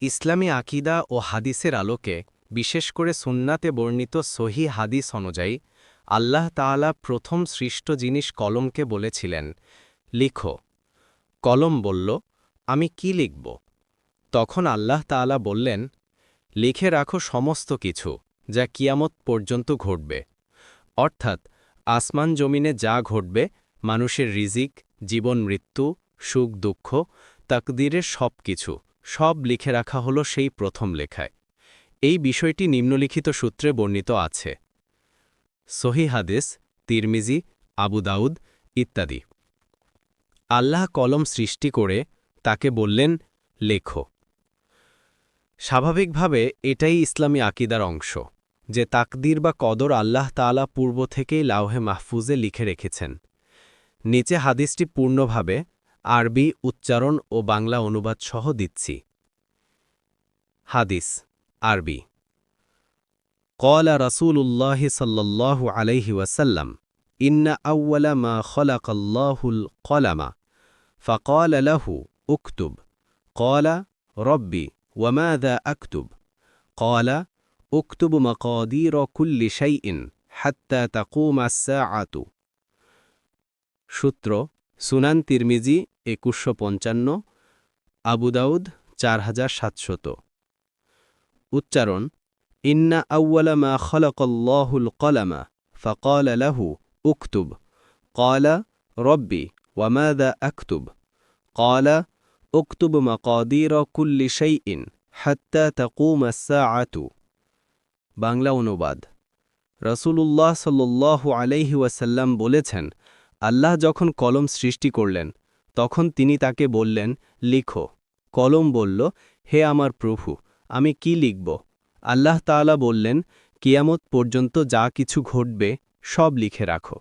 ইসলামী আকিদা ও হাদিসের আলোকে, বিশেষ করে সুন্নাতে বর্ণিত সহি হাদিস অনুযায়ী, আল্লাহ তাআলা প্রথম সৃষ্ট জিনিস কলমকে বলেছিলেন। লিখো। কলম বলল, আমি কি লিখব? তখন আল্লাহ তাআলা বললেন, লিখে রাখো সমস্ত কিছু, যা কিয়ামত পর্যন্ত ঘটবে। অর্থাৎ, আসমান জমিনে যা ঘটবে, মানুষের রিজিক, জীবন মৃত্যু, সুখ দুঃখ, তাকদিরের সব কিছু সব লিখে রাখা হলো সেই প্রথম লেখায়। এই বিষয়টি নিম্নলিখিত সূত্রে বর্ণিত আছে। সহি হাদিস, তিরমিজি, আবু দাউদ ইত্যাদি। আল্লাহ কলম সৃষ্টি করে তাকে বললেন, লেখো। স্বাভাবিকভাবে এটাই ইসলামী আকিদার অংশ, যে তাকদির বা কদর আল্লাহ তাআলা পূর্ব থেকেই লাউহে মাহফুজে লিখে রেখেছেন। নিচে হাদিসটি পূর্ণভাবে আরবি, উচ্চারণ ও বাংলা অনুবাদ সহ দিচ্ছি। হাদিস, আরবি। কলা রসুল্লাহ সাল্লাহ আলহি ওয়াসাল্লাম, ইন্না আউ্লা মা খলাকাল্লাহুল কলামা ফকল লাহু, উক্তুব কলা রব্বি ওয়ামাদা আক্তুব কলা উক্তুব মকদির কুল্লি শাইন হাত্তা তাকুম আসা আতু সূত্র, সুনান তিরমিজি একুশশো পঞ্চান্ন আবুদাউদ চার হাজার সাতশত। উচ্চারণ, ইন্না আউ্লা মা খলকল্লাহুল কলামা, ফকল লাহু উক্তুব। কলা, রব্বি ওয়ামাদা আক্তুব। কলা, উক্তুব মকদির কুল্লি শৈইন হত্তা তকুম আতু বাংলা অনুবাদ। রসুলুল্লাহ সাল্লু আলাইহি ওয়াসাল্লাম বলেছেন, আল্লাহ যখন কলম সৃষ্টি করলেন তখন তিনি তাকে বললেন, লিখো। কলম বলল, হে আমার প্রভু, আমি কি লিখব? আল্লাহ তালা বললেন, কিয়ামত পর্যন্ত যা কিছু ঘটবে, সব লিখে রাখো।